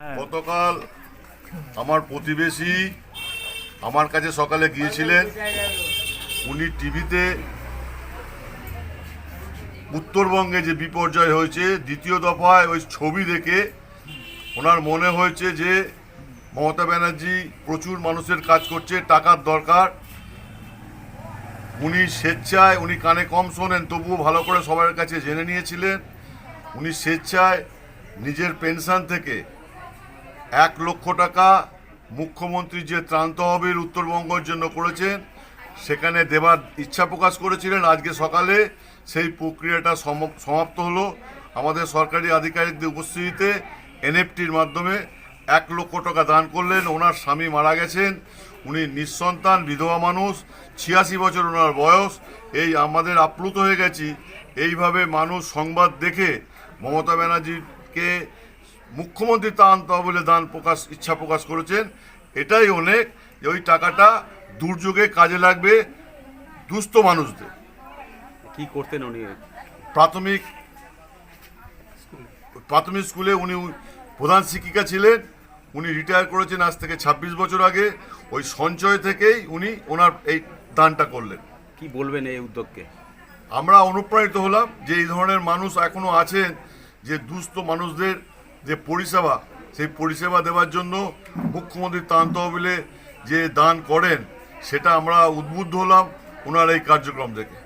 গতকাল আমার প্রতিবেশী আমার কাছে সকালে গিয়েছিলেন। উনি টিভিতে উত্তরবঙ্গে যে বিপর্যয় হয়েছে, দ্বিতীয় দফায় ওই ছবি দেখে ওনার মনে হয়েছে যে মমতা ব্যানার্জি প্রচুর মানুষের কাজ করছে, টাকার দরকার। উনি স্বেচ্ছায়, উনি কানে কম শোনেন, তবুও ভালো করে সবার কাছে জেনে নিয়েছিলেন। উনি স্বেচ্ছায় নিজের পেনশন থেকে এক লক্ষ টাকা মুখ্যমন্ত্রী যে ত্রাণ তহবিল উত্তরবঙ্গের জন্য করেছেন, সেখানে দেবার ইচ্ছা প্রকাশ করেছিলেন। আজকে সকালে সেই প্রক্রিয়াটা সম- সমাপ্ত হলো। আমাদের সরকারি আধিকারিকদের উপস্থিতিতে এনএফটির মাধ্যমে এক লক্ষ টাকা দান করলেন। ওনার স্বামী মারা গেছেন। উনি নিঃসন্তান, বিধবা মানুষ, ছিয়াশি বছর ওনার বয়স। এই আমাদের আপ্লুত হয়ে গেছি। এইভাবে মানুষ সংবাদ দেখে মমতা ব্যানার্জিকে মুখ্যমন্ত্রী ত্রাণ তহবিলে দান প্রকাশ ইচ্ছা প্রকাশ করেছেন। এটাই অনেক যে ওই টাকাটা দুর্যোগে কাজে লাগবে দুস্থ মানুষদের। কি করতেন উনি? প্রাথমিক প্রাথমিক স্কুলে উনি প্রধান শিক্ষিকা ছিলেন। উনি রিটায়ার করেছেন আজ থেকে ২৬ বছর আগে। ওই সঞ্চয় থেকেই উনি ওনার এই দানটা করলেন। কি বলবেন এই উদ্যোগকে? আমরা অনুপ্রাণিত হলাম যে এই ধরনের মানুষ এখনও আছেন যে দুস্থ মানুষদের যে পরিষেবা, সেই পরিষেবা দেওয়ার জন্য মুখ্যমন্ত্রী ত্রাণ তহবিলে যে দান করেন, সেটা আমরা উদ্বুদ্ধ হলাম ওনার এই কার্যক্রম থেকে।